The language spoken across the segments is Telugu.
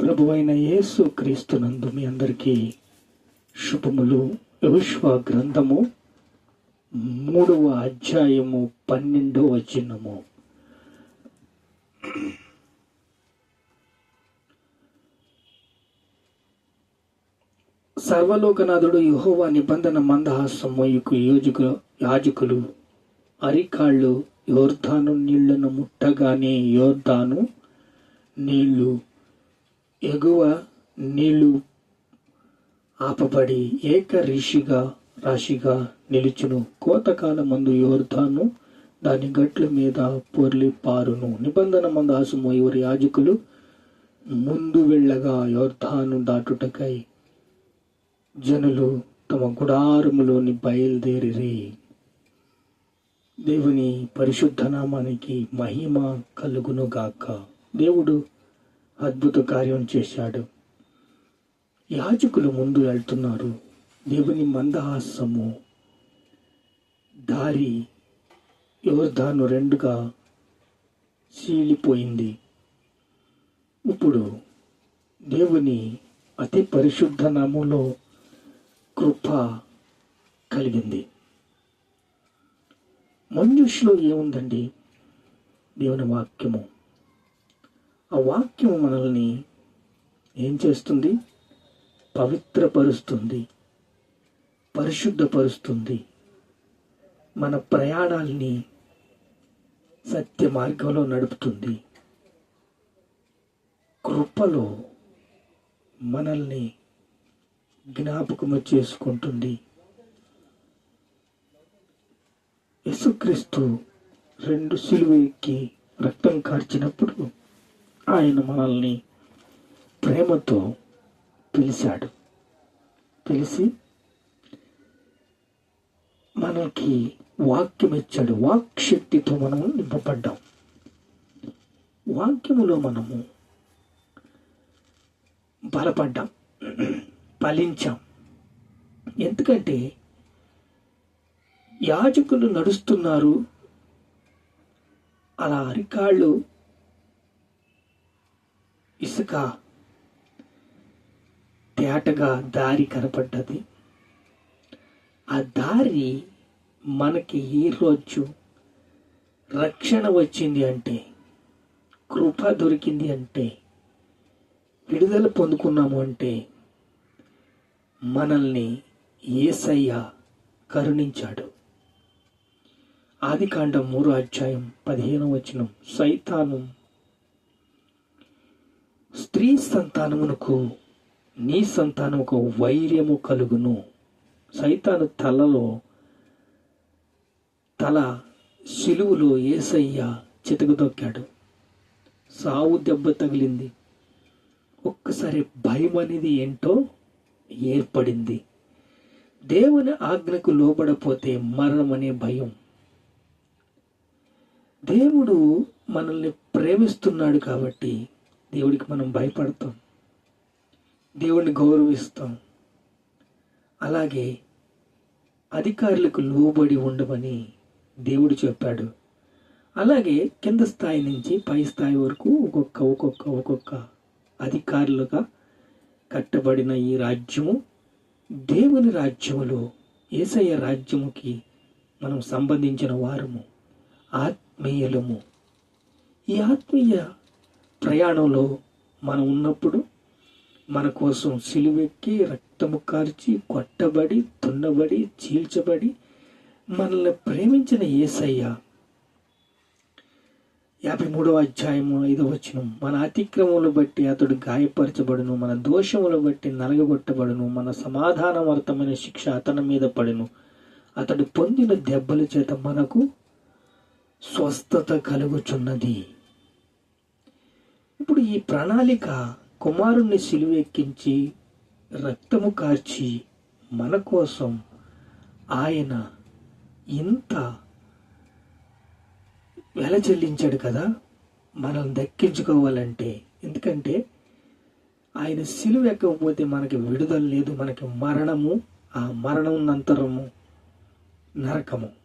ప్రభు అయిన యేసు క్రీస్తునందు మీ అందరికీ శుభములు. యోష్వా గ్రంథము మూడవ అధ్యాయము పన్నెండవ చిన్నము సర్వలోకనాథుడు యహోవా నిబంధన మందహాసం మోయుకు యోజకు యాజకులు అరికాళ్ళు యోర్ధాను నీళ్ళను ముట్టగానే యోర్ధాను నీళ్ళు ఎగువ నీళ్ళు ఆపబడి ఏక రిషిగా రాశిగా నిలుచును. కోతకాల మందు యోర్ధాను దాని గట్ల మీద పొర్లి పారును నిబంధన మందాసము ఇవరి యాజకులు ముందు వెళ్ళగా యోర్ధాను దాటుటకై జనులు తమ గుడారములోని బయలుదేరి దేవుని పరిశుద్ధ నామానికి మహిమ కలుగును గాక దేవుడు అద్భుత కార్యం చేశాడు. యాజకులు ముందు వెళ్తున్నారు. దేవుని మందహాసము దారి యువర్ధాను రెండుగా చీలిపోయింది. ఇప్పుడు దేవుని అతి పరిశుద్ధ నామంలో కృప కలిగింది. మంజుషులో ఏముందండి? దేవుని వాక్యము. ఆ వాక్యము మనల్ని ఏం చేస్తుంది? పవిత్రపరుస్తుంది. పరిశుద్ధపరుస్తుంది. మన ప్రయాణాల్ని సత్య మార్గంలో నడుపుతుంది. కృపలో మనల్ని జ్ఞాపకము చేసుకుంటుంది. యేసుక్రీస్తు రెండు సిలువ ఎక్కి రక్తం కార్చినప్పుడు ఆయన మనల్ని ప్రేమతో పిలిచాడు. పిలిచి మనకి వాక్యం ఇచ్చాడు వాక్ శక్తితో మనము నింపబడ్డాం. వాక్యములో మనము బలపడ్డాం. ఫలించాం. ఎందుకంటే యాజకులు నడుస్తున్నారు. అలా అరికాళ్ళు ఇసుక తేటగా దారి కనపడ్డది. ఆ దారి మనకి ఈరోజు రోజు రక్షణ వచ్చింది అంటే కృప దొరికింది అంటే విడుదల పొందుకున్నాము అంటే మనల్ని ఏసయ్య కరుణించాడు. ఆదికాండం మూడో అధ్యాయం పదిహేను వచనం. సైతాను స్త్రీ సంతానమునకు నీ సంతానముకు వైర్యము కలుగును. సైతాను తలలో తల సిలువులో ఏసయ్య చితకదొక్కాడు సావు దెబ్బ తగిలింది. ఒక్కసారి భయం అనేది ఏంటో ఏర్పడింది. దేవుని ఆజ్ఞకు లోబడపోతే మరణం అనే భయం. దేవుడు మనల్ని ప్రేమిస్తున్నాడు కాబట్టి దేవుడికి మనం భయపడతాం. దేవుడిని గౌరవిస్తాం. అలాగే అధికారులకు లోబడి ఉండమని దేవుడు చెప్పాడు. అలాగే కింద స్థాయి నుంచి పై స్థాయి వరకు ఒక్కొక్క ఒక్కొక్క ఒక్కొక్క అధికారులుగా కట్టబడిన ఈ రాజ్యము దేవుని రాజ్యములో ఏసయ్య రాజ్యముకి మనం సంబంధించిన వారము. ఆత్మీయులము ఈ ఆత్మీయ ప్రయాణంలో మనం ఉన్నప్పుడు మన కోసం సిలువెక్కి రక్తము కార్చి కొట్టబడి తున్నబడి చీల్చబడి మనల్ని ప్రేమించిన ఏసయ్య. యాభై మూడవ అధ్యాయము ఐదవ వచనం. మన అతిక్రమములు బట్టి అతడు గాయపరచబడును మన దోషములు బట్టి నలగగొట్టబడును మన సమాధానవర్తమైన శిక్ష అతని మీద పడును. అతడు పొందిన దెబ్బల చేత మనకు స్వస్థత కలుగుచున్నది. ఇప్పుడు ఈ ప్రణాళిక కుమారుణ్ణి సిలువెక్కించి రక్తము కార్చి మన కోసం ఆయన ఇంత వెల చెల్లించాడు కదా మనం దక్కించుకోవాలంటే. ఎందుకంటే ఆయన సిలువ ఎక్కకపోతే మనకి విడుదల లేదు మనకి మరణము ఆ మరణం నంతరము నరకము.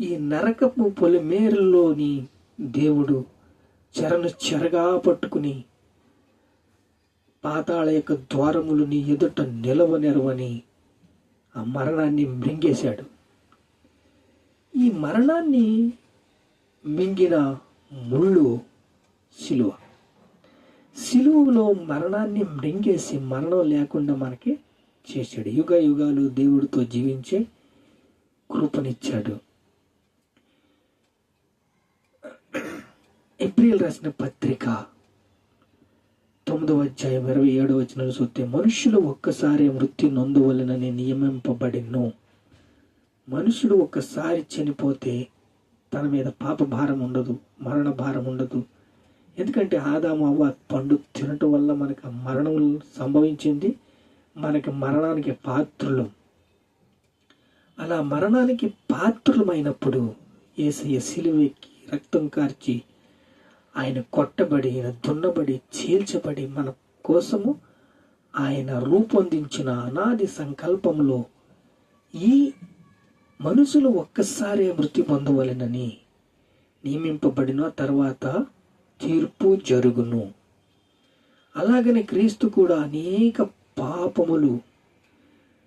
ఈ నరకపు పొలిమేరులోని దేవుడు చెరను చెరగా పట్టుకుని పాతాళ యొక్క ద్వారములు నీ ఎదుట నిలవనెరవని ఆ మరణాన్ని మింగేశాడు. ఈ మరణాన్ని మింగిన ముళ్ళు సిలువ. సిలువలో మరణాన్ని మృంగేసి మరణం లేకుండా మనకి చేశాడు. యుగ యుగాలు దేవుడితో జీవించే కృపనిచ్చాడు. ఏప్రిల్ రాసిన పత్రిక తొమ్మిదవ అధ్యాయం ఇరవై ఏడవ వచ్చిన చూస్తే మనుషులు ఒక్కసారి మృత్యు నొందవలనని నియమింపబడిను. మనుషుడు ఒక్కసారి చనిపోతే తన మీద పాప భారం ఉండదు మరణ భారం ఉండదు. ఎందుకంటే ఆదాము అవ్వ పండు తినటం వల్ల మనకు మరణం సంభవించింది మనకి మరణానికి పాత్రులు. అలా మరణానికి పాత్రులమైనప్పుడు ఏసయ్య సిలువెక్కి రక్తం కార్చి ఆయన కొట్టబడి దున్నబడి చీల్చబడి మన కోసము ఆయన రూపొందించిన అనాది సంకల్పంలో ఈ మనుషులు ఒక్కసారే మృతి పొందవలెనని నియమింపబడిన తర్వాత తీర్పు జరుగును. అలాగనే క్రీస్తు కూడా అనేక పాపములు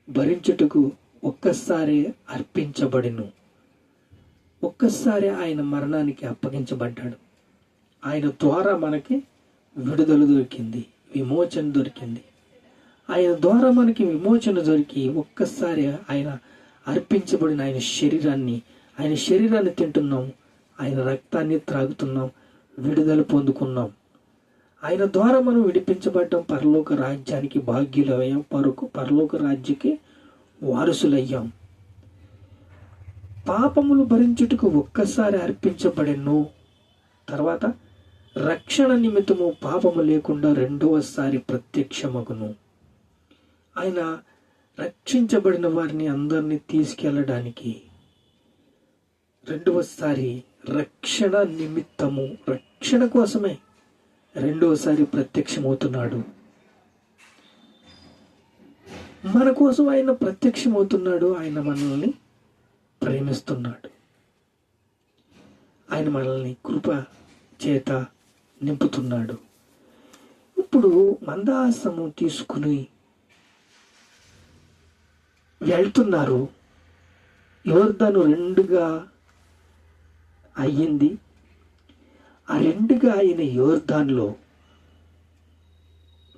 భరించుటకు ఒక్కసారే అర్పించబడిను. ఒక్కసారి ఆయన మరణానికి అప్పగించబడ్డాడు. ఆయన ద్వారా మనకి విడుదల దొరికింది విమోచన దొరికింది. ఆయన ద్వారా మనకి విమోచన దొరికి ఒక్కసారి ఆయన అర్పించబడిన ఆయన శరీరాన్ని ఆయన శరీరాన్ని తింటున్నాం ఆయన రక్తాన్ని త్రాగుతున్నాం విడుదల పొందుకున్నాం. ఆయన ద్వారా మనం విడిపించబడ్డం పరలోక రాజ్యానికి భాగ్యులయ్యాం పరకు పరలోక రాజ్యకి వారసులయ్యాం. పాపములు భరించుటకు ఒక్కసారి అర్పించబడెను తర్వాత రక్షణ నిమిత్తము పాపము లేకుండా రెండవసారి ప్రత్యక్షమగును. ఆయన రక్షించబడిన వారిని అందరినీ తీసుకెళ్ళడానికి రెండవసారి రక్షణ నిమిత్తము రక్షణ కోసమే రెండవసారి ప్రత్యక్షమవుతున్నాడు. మన కోసం ఆయన ప్రత్యక్షమవుతున్నాడు ఆయన మనల్ని ప్రేమిస్తున్నాడు. ఆయన మనల్ని కృప చేత నింపుతున్నాడు. ఇప్పుడు మందాసము తీసుకుని వెళ్తున్నారు. యోర్ధను రెండుగా అయ్యింది. ఆ రెండుగా అయిన యోర్ధాన్లో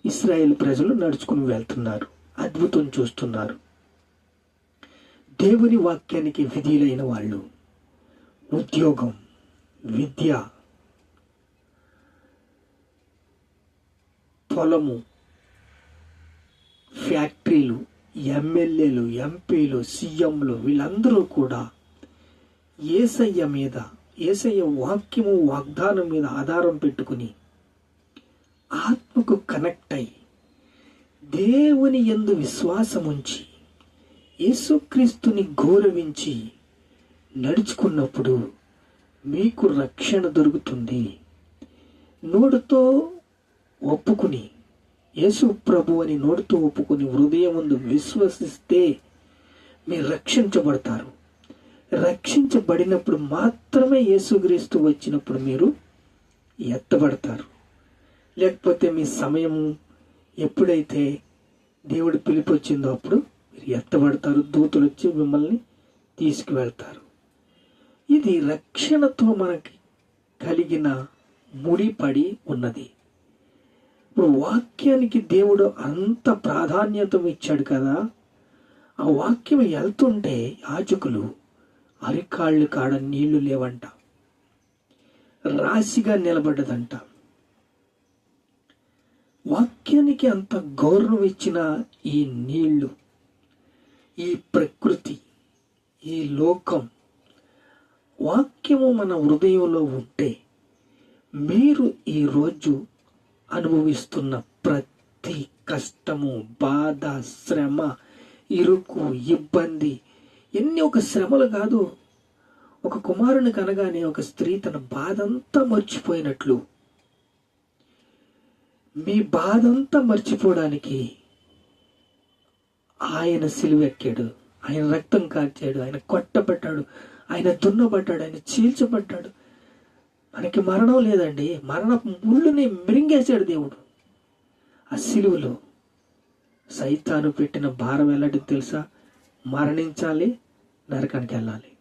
ఇస్రాయేల్ ప్రజలు నడుచుకుని వెళ్తున్నారు. అద్భుతం చూస్తున్నారు. దేవుని వాక్యానికి విధులైన వాళ్ళు ఉద్యోగం విద్య పొలము. ఫ్యాక్టరీలు ఎమ్మెల్యేలు ఎంపీలు సీఎంలు వీళ్ళందరూ కూడా ఏసయ్య మీద ఏసయ్య వాక్యము వాగ్దానం మీద ఆధారం పెట్టుకుని ఆత్మకు కనెక్ట్ అయి దేవుని ఎందు విశ్వాసముంచి యేసుక్రీస్తుని గౌరవించి నడుచుకున్నప్పుడు మీకు రక్షణ దొరుకుతుంది. నోడుతో ఒప్పుకుని యేసు ప్రభు అని నోటితో ఒప్పుకుని హృదయం ముందు విశ్వసిస్తే మీరు రక్షించబడతారు. రక్షించబడినప్పుడు మాత్రమే యేసుక్రీస్తు వచ్చినప్పుడు మీరు ఎత్తబడతారు. లేకపోతే మీ సమయము ఎప్పుడైతే దేవుడు పిలిపి వచ్చిందో అప్పుడు మీరు ఎత్తబడతారు. దూతలు వచ్చి మిమ్మల్ని తీసుకువెళ్తారు. ఇది రక్షణతో మనకి కలిగిన ముడిపడి ఉన్నది. వాక్యానికి దేవుడు అంత ప్రాధాన్యత ఇచ్చాడు కదా. ఆ వాక్యం వెళ్తుంటే యాజకులు అరికాళ్ళు కాడ నీళ్ళు లేవంట. రాశిగా నిలబడ్డదంట. వాక్యానికి అంత గౌరవం ఇచ్చిన ఈ నీళ్ళు ఈ ప్రకృతి ఈ లోకం వాక్యము మన హృదయంలో ఉంటే మీరు ఈరోజు అనుభవిస్తున్న ప్రతి కష్టము బాధ శ్రమ ఇరుకు ఇబ్బంది. ఎన్ని ఒక శ్రమలు కాదు. ఒక కుమారుని కనగానే ఒక స్త్రీ తన బాధంతా మర్చిపోయినట్లు. మీ బాధంతా మర్చిపోవడానికి ఆయన సిలువెక్కాడు. ఆయన రక్తం కార్చాడు. ఆయన కొట్టబడ్డాడు. ఆయన దున్నబడ్డాడు. ఆయన చీల్చబడ్డాడు. మనకి మరణం లేదండి. మరణ ముళ్ళుని మిరింగేశాడు దేవుడు. ఆ సిలువలో సైతాను పెట్టిన భారం ఎలాంటి తెలుసా? మరణించాలి నరకానికి వెళ్ళాలి.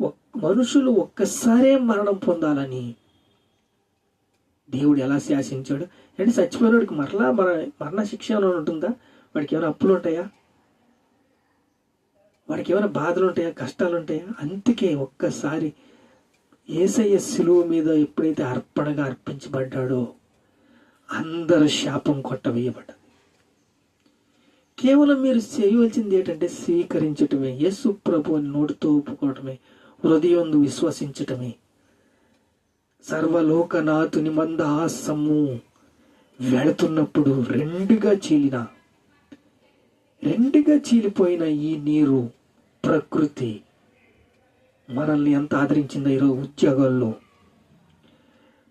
ఒక్- మనుషులు ఒక్కసారే మరణం పొందాలని దేవుడు ఎలా శాసించాడు? అంటే చచ్చిపోయినోడికి మరలా మర మరణ శిక్ష ఏమైనా ఉంటుందా? వాడికి ఏమైనా అప్పులు ఉంటాయా? వాడికి ఏమైనా బాధలు ఉంటాయా? కష్టాలు ఉంటాయా? అందుకే ఒక్కసారి ఏసయ్య సిలువ మీద ఎప్పుడైతే అర్పణగా అర్పించబడ్డాడో అందరు శాపం కొట్టవేయబడ్డది. కేవలం మీరు చేయవలసింది ఏంటంటే స్వీకరించటమే యేసు ప్రభు అని నోటితో ఒప్పుకోవటమే హృదయం విశ్వసించటమే. సర్వలోకనాథుని మంద ఆసము వెళుతున్నప్పుడు రెండుగా చీలిన రెండుగా చీలిపోయిన ఈ నీరు ప్రకృతి. మనల్ని ఎంత ఆదరించిందో ఈరోజు ఉద్యోగాల్లో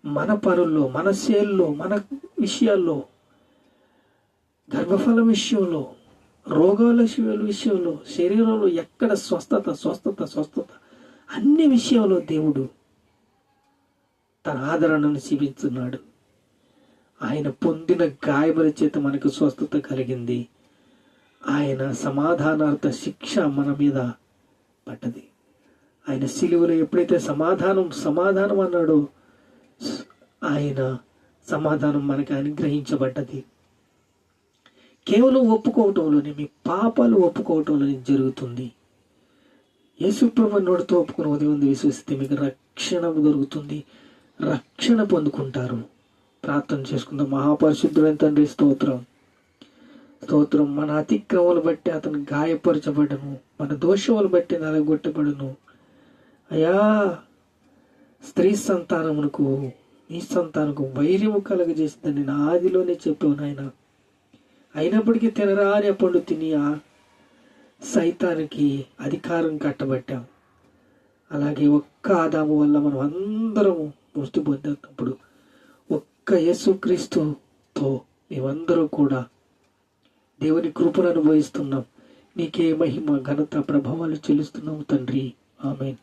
మన పనుల్లో మన సేల్లో మన విషయాల్లో గర్భఫలం విషయంలో రోగాల విషయంలో శరీరంలో ఎక్కడ స్వస్థత స్వస్థత స్వస్థత అన్ని విషయంలో దేవుడు తన ఆదరణను చూపించున్నాడు ఆయన పొందిన గాయముల చేత మనకు స్వస్థత కలిగింది. ఆయన సమాధానార్థ శిక్ష మన మీద పడ్డది. ఆయన సిలువలో ఎప్పుడైతే సమాధానం సమాధానం అన్నాడో ఆయన సమాధానం మనకు అనుగ్రహించబడ్డది. కేవలం ఒప్పుకోవటంలోనే మీ పాపాలు ఒప్పుకోవటంలోనే జరుగుతుంది. యేసుప్రభు నోటితో ఒప్పుకుని ఉదయం ఉంది విశ్వసిస్తే మీకు రక్షణ దొరుకుతుంది. రక్షణ పొందుకుంటారు. ప్రార్థన చేసుకుందాం. మహాపరిశుద్ధుడైన తండ్రి స్తోత్రం. స్తోత్రం. మన అతిక్రమలు బట్టి అతను గాయపరచబడను. మన దోషములు బట్టి నలగొట్టబడను అయా స్త్రీ సంతానమునకు నీ సంతానకు వైర్యము కలగజేసిందని నా ఆదిలోనే చెప్పావు నాయన. అయినప్పటికీ తినరాని పండు తిని ఆ సైతానికి అధికారం కట్టబట్టాం. అలాగే ఒక్క ఆదాము వల్ల మనం అందరము మృతి పొందినప్పుడు ఒక్క యేసుక్రీస్తుతో మేమందరూ కూడా దేవుని కృపను అనుభవిస్తున్నాం. నీకే మహిమ ఘనత ప్రభావాలు చెల్లిస్తున్నాము తండ్రి. ఆమెన్.